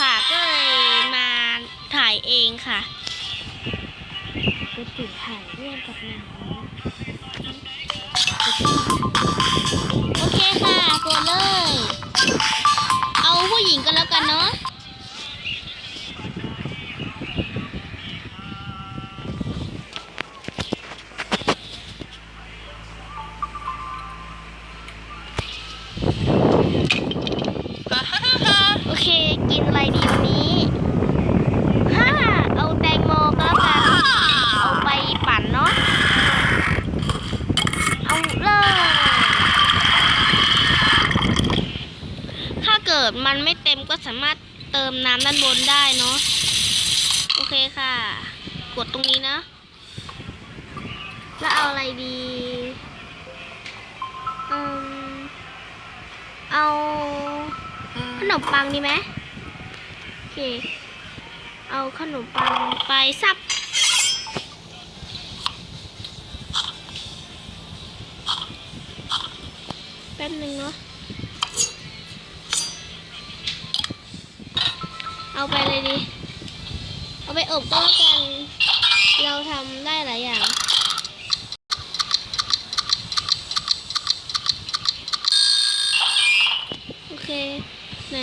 ค่ะ ก็เลยมาถ่ายเองค่ะก็ถึงถ่ายเรื่องกับหนังโอเคค่ะกดเลย เอาผู้หญิงกันแล้ว เกิดมันไม่เต็มก็สามารถเติมน้ำด้านบนได้เนาะโอเคค่ะ กดตรงนี้นะ แล้วเอาอะไรดีอืมเอาขนมปังดีไหมโอเค เอาขนมปังไปซับ เอาไปเลยดิ เอาไปอบก็แล้วกัน เราทำได้หลายอย่างโอเค ไหน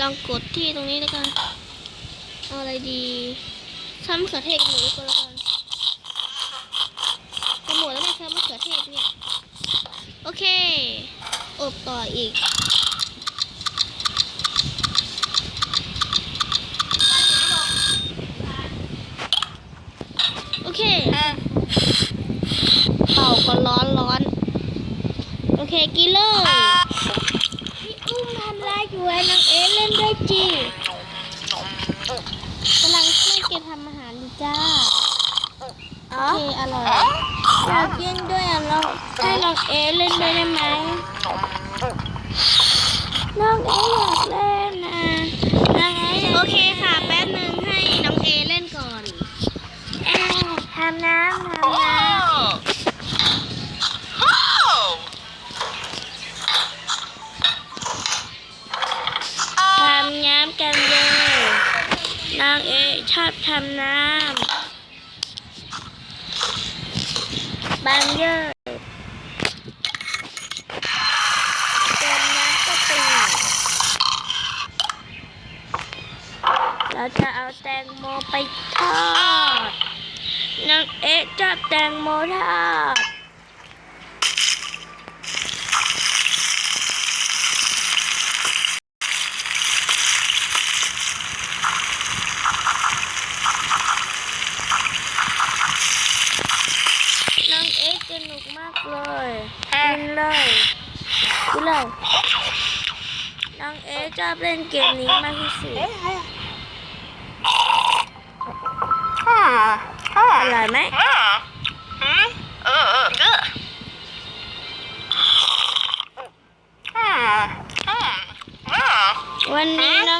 ลองกดที่ตรงนี้แล้วกัน เอาอะไรดีทำมะเขือเทศหมูก็แล้วกันจะหมดแล้วนะครับมะเขือเทศเนี่ย โอเค อบต่ออีก เคเป่าก็ร้อนร้อน โอเคกินเลยพี่อุ้มทำอะไรอยู่ไอ้นางเอเล่นด้วยจีกำลังช่วยเกทำอาหารอยู่จ้า โอเคอร่อยอยากกินด้วยอะเราให้น้องเอเล่นด้วยได้ไหมน้องเออยากเล่นนะน้องเอโอเคค่ะ น้องเอชอบทำน้ำบางเยอะเติมน้ำก็เป็นเราจะเอาแตงโมไปทอดนางเอ๊ะชอบแตงโมทอด น้องเอ๊ะ สนุกมากเลยกินเลยกินเลยน้องเอ๊ะชอบเล่นเกมนี้มากที่สุดอร่อยไหมวันนี้น้